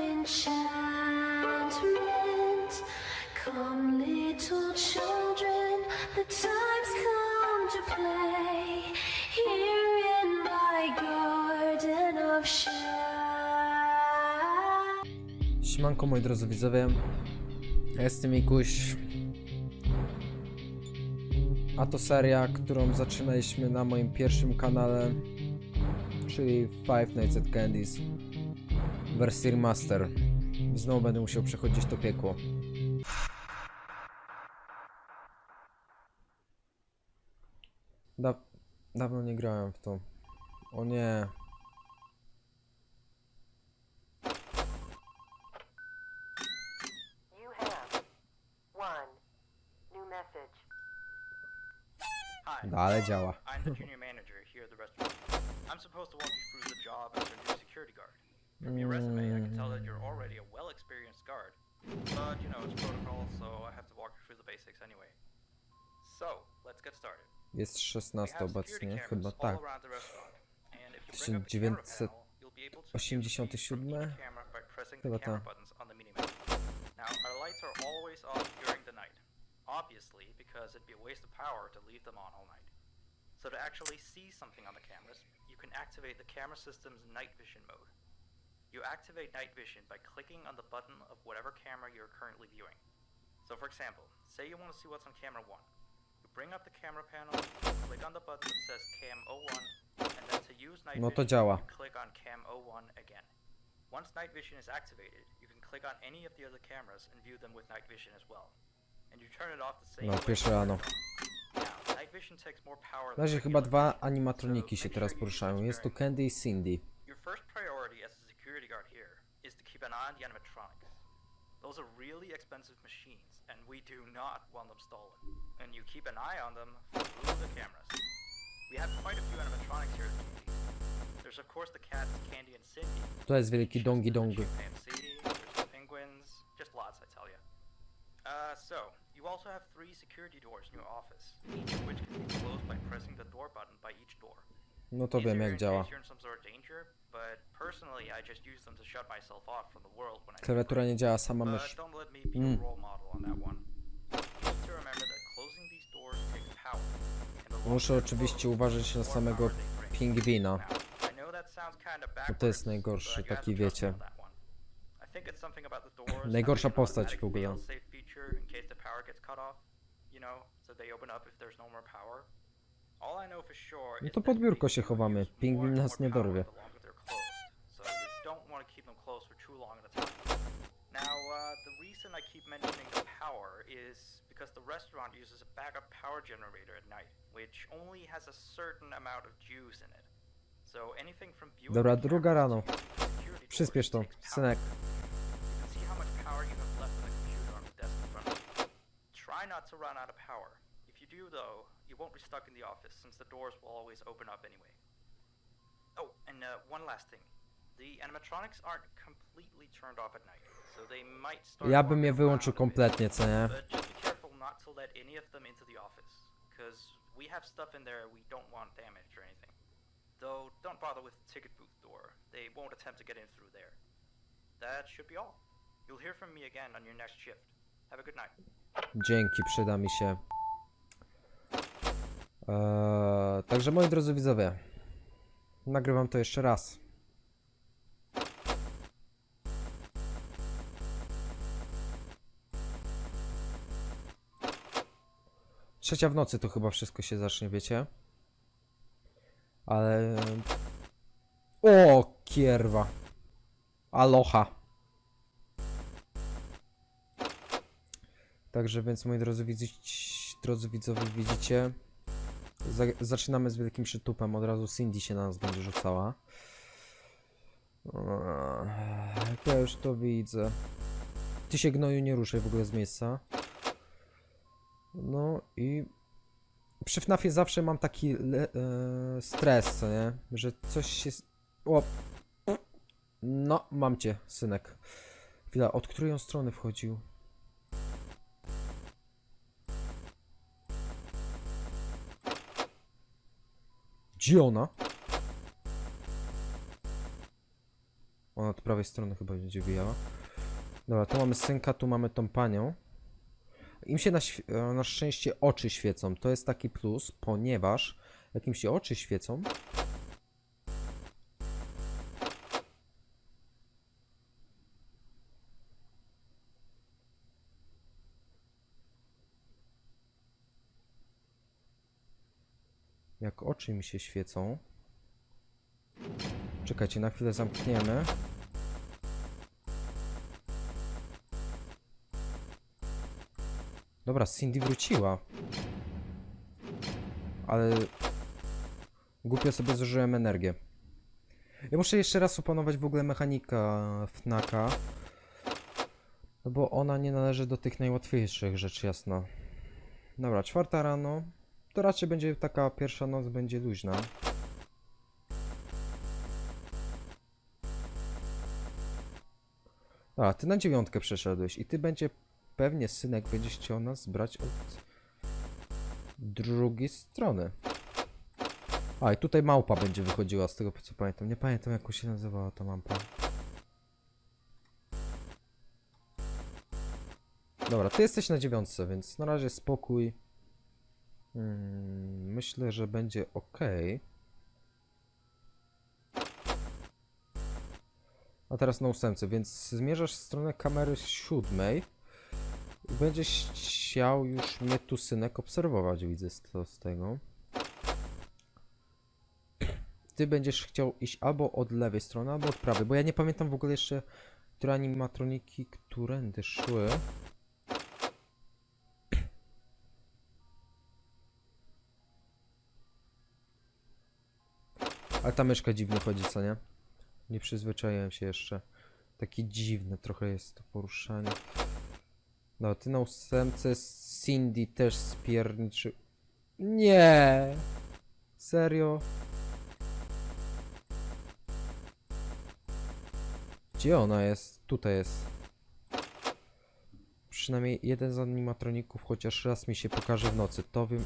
enchantment. Come, little children, the time's come to play here in my garden of shine. Siemanko moi drodzy widzowie, jestem Mikuś. A to seria, którą zaczynaliśmy na moim pierwszym kanale, czyli Five Nights at Candy's w wersji remaster. Znowu będę musiał przechodzić to piekło. Da dawno nie grałem w to. O nie. Dalej działa. I'm the junior manager here at the restaurant. I'm supposed to walk you through the job as new security guard. From your resume, I can tell that you're mm. already a well-experienced guard. But, you know, it's protocol, so I have to walk you through the basics anyway. So, let's get started. Jest We 16 have security obecnie, cameras chyba all tak. around the restaurant. And if you bring up the camera panel, you'll be able to view the 1987? each camera by pressing Chyba the camera tak. buttons on the minimap. Now, our lights are always off during the night. Obviously, because it'd be a waste of power to leave them on all night. So to actually see something on the cameras, you can activate the camera system's night vision mode. You activate night vision by clicking on the button of whatever camera you're currently viewing. So for example, say you want to see what's on camera 1. You bring up the camera panel, click on the button that says cam 01, and then to use night No to vision, działa. you click on cam 01 again. Once night vision is activated, you can click on any of the other cameras and view them with night vision as well. And you turn it off the same No, way pierwsze rano. Now, night vision takes more power Na razie than chyba regular dwa animatroniki się teraz poruszają. Jest to sparingly. Candy i Cindy. Keep an eye on the animatronics. Those are really expensive machines, and we do not want them stolen. And you keep an eye on them through the cameras. We have quite a few animatronics here. There's of course the cats Candy and Cindy. To jest wielki dongi the dong. chimpanzee, there's penguins, just lots I tell you. Uh, so, you also have three security doors in your office, each of which can be closed by pressing the door button by each door. No to wiem jak działa. Klawiatura nie działa, sama mysz. Mm. Muszę oczywiście uważać na samego pingwina. Bo to jest najgorszy, taki wiecie. Najgorsza postać w ogóle. fail-safe feature in case the power gets cut off, you know, so they open up if there's no more power. All I know for sure No to pod biurko się chowamy. Pingwin nas nie dorwie. Now, uh, the reason I keep mentioning the power is because the restaurant uses a backup power generator at night, which only has a certain amount of juice in it. So anything from viewing Dobra, druga rano. Przyspiesz to, synek. You can see how much power you have left on the computer on the desk in front of you. Try not to run out of power. If you do, though, won't be stuck in the office since the doors will always open up anyway. Oh, and uh, one last thing. The animatronics aren't completely turned off at night, so they might start Ja bym je wyłączył around a bit. kompletnie, co nie? But just be careful not to let any of them into the office, because we have stuff in there we don't want damaged or anything. Though, don't bother with the ticket booth door. They won't attempt to get in through there. That should be all. You'll hear from me again on your next shift. Have a good night. Dzięki, przyda mi się. Eee, także moi drodzy widzowie, nagrywam to jeszcze raz. Trzecia w nocy to chyba wszystko się zacznie, wiecie? Ale... O, kierwa. Aloha. Także więc moi drodzy, widzicie, drodzy widzowie, widzicie, zaczynamy z wielkim przytupem, od razu Cindy się na nas będzie rzucała. Eee, ja już to widzę. Ty się gnoju nie ruszaj w ogóle z miejsca. No i przy FNAFie zawsze mam taki e, stres, co nie? Że coś się... O! No, mam cię, synek. Chwila, od której on strony wchodził? Gdzie ona? Ona od prawej strony chyba będzie wijała. Dobra, tu mamy synka, tu mamy tą panią. Im się na, e, na szczęście oczy świecą. To jest taki plus, ponieważ jak im się oczy świecą, jak oczy mi się świecą. Czekajcie, na chwilę zamkniemy. Dobra, Cindy wróciła. Ale głupio sobie zużyłem energię. Ja muszę jeszcze raz opanować w ogóle mechanika FNAKa. No bo ona nie należy do tych najłatwiejszych, rzecz jasna. Dobra, czwarta rano. To raczej będzie taka pierwsza noc będzie luźna. A, ty na dziewiątkę przeszedłeś i ty będzie pewnie synek będziesz chciał nas brać od drugiej strony. A, i tutaj małpa będzie wychodziła z tego co pamiętam. Nie pamiętam jak się nazywała ta małpa. Dobra, ty jesteś na dziewiątce, więc na razie spokój. Hmm, myślę, że będzie ok. A teraz na ósemce, więc zmierzasz w stronę kamery siódmej i będziesz chciał już mnie tu synek obserwować, widzę z, to, z tego. Ty będziesz chciał iść albo od lewej strony, albo od prawej, bo ja nie pamiętam w ogóle jeszcze, które animatroniki którędy szły. Ale ta myszka dziwnie chodzi, co nie? Nie przyzwyczaiłem się jeszcze. Takie dziwne trochę jest to poruszanie. No, ty na ósemce Cindy też spierniczy... Nie! Serio? Gdzie ona jest? Tutaj jest. Przynajmniej jeden z animatroników chociaż raz mi się pokaże w nocy. To wiem...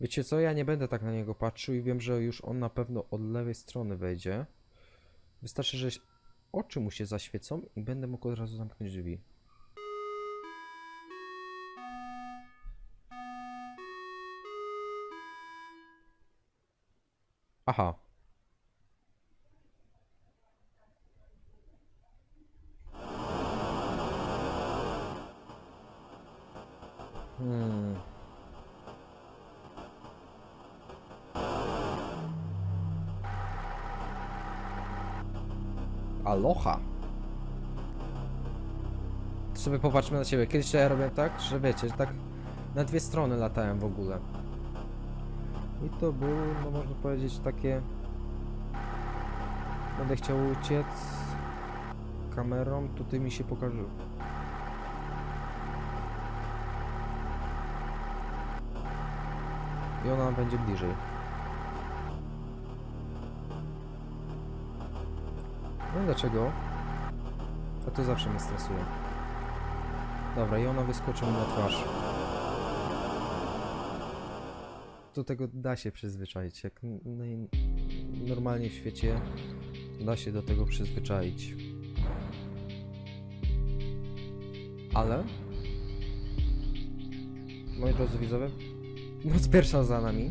Wiecie co, ja nie będę tak na niego patrzył i wiem, że już on na pewno od lewej strony wejdzie. Wystarczy, że oczy mu się zaświecą i będę mógł od razu zamknąć drzwi. Aha. Aloha. Sobie popatrzmy na siebie. Kiedyś to ja robiłem tak, że wiecie, że tak na dwie strony latałem w ogóle. I to było, no można powiedzieć, takie... Będę chciał uciec kamerą, tutaj mi się pokaże. I ona będzie bliżej. No i dlaczego? A to zawsze mnie stresuje. Dobra, i ona wyskoczy mi na twarz. Do tego da się przyzwyczaić. Jak normalnie w świecie da się do tego przyzwyczaić. Ale moi drodzy widzowie, noc pierwsza za nami.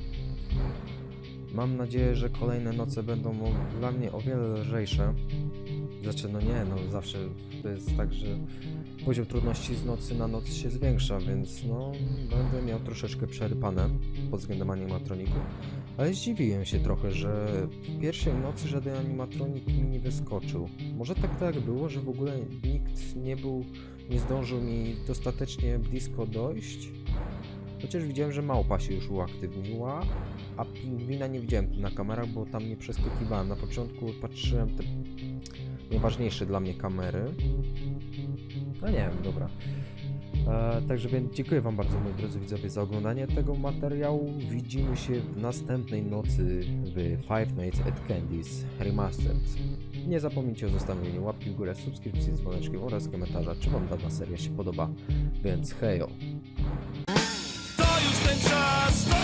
Mam nadzieję, że kolejne noce będą dla mnie o wiele lżejsze. Znaczy, no nie, no zawsze to jest tak, że poziom trudności z nocy na noc się zwiększa, więc no będę miał troszeczkę przerypane pod względem animatroników. Ale zdziwiłem się trochę, że w pierwszej nocy żaden animatronik mi nie wyskoczył. Może tak tak było, że w ogóle nikt nie był, nie zdążył mi dostatecznie blisko dojść. Chociaż widziałem, że małpa się już uaktywniła, a pingwina nie widziałem na kamerach, bo tam nie przeskakiwałem. Na początku patrzyłem te najważniejsze dla mnie kamery. No nie wiem, dobra. E, także więc dziękuję Wam bardzo, moi drodzy widzowie, za oglądanie tego materiału. Widzimy się w następnej nocy w Five Nights at Candy's Remastered. Nie zapomnijcie o zostawieniu łapki w górę, subskrypcji z dzwoneczkiem oraz komentarza, czy Wam dana seria się podoba. Więc hejo! To już ten czas!